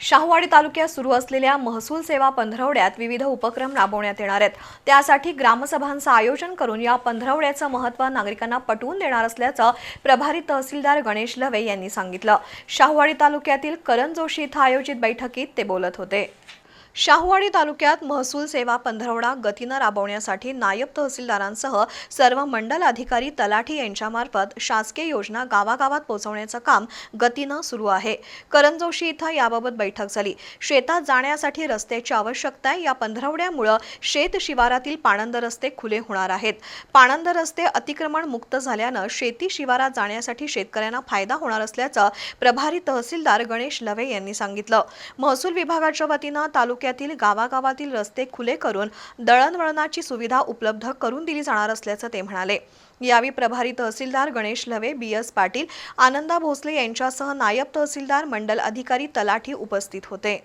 शाहूवाडी तालुक्यात सुरू असलेल्या महसूल सेवा पंधरवड्यात विविध उपक्रम राबवण्यात येणार आहेत. त्यासाठी ग्रामसभांचं आयोजन करून या पंधरवड्याचं महत्त्व नागरिकांना पटवून देणार असल्याचं प्रभारी तहसीलदार गणेश लवे यांनी सांगितलं. शाहूवाडी तालुक्यातील करण जोशी इथं आयोजित बैठकीत ते बोलत होते. शाहूवाडी तालुक्यात महसूल सेवा पंधरवडा गतीनं राबवण्यासाठी नायब तहसीलदारांसह सर्व मंडल अधिकारी तलाठी यांच्यामार्फत शासकीय योजना गावागावात पोहोचवण्याचं काम गतीनं सुरू आहे. करण जोशी इथं याबाबत बैठक झाली. शेतात जाण्यासाठी रस्त्याची आवश्यकता आहे. या पंधरवड्यामुळं शेत शिवारातील पाणंद रस्ते खुले होणार आहेत. पाणंद रस्ते अतिक्रमण मुक्त झाल्यानं शेती शिवारात जाण्यासाठी शेतकऱ्यांना फायदा होणार असल्याचं प्रभारी तहसीलदार गणेश लवे यांनी सांगितलं. महसूल विभागाच्या वतीनं तालुक्यातील गावागावातील रस्ते खुले करून दळणवळणाची सुविधा उपलब्ध करून दिली जाणार असल्याचं ते म्हणाले. यावेळी प्रभारी तहसीलदार गणेश लवे बी एस पाटील आनंदा भोसले यांच्यासह नायब तहसीलदार मंडल अधिकारी तलाठी उपस्थित होते.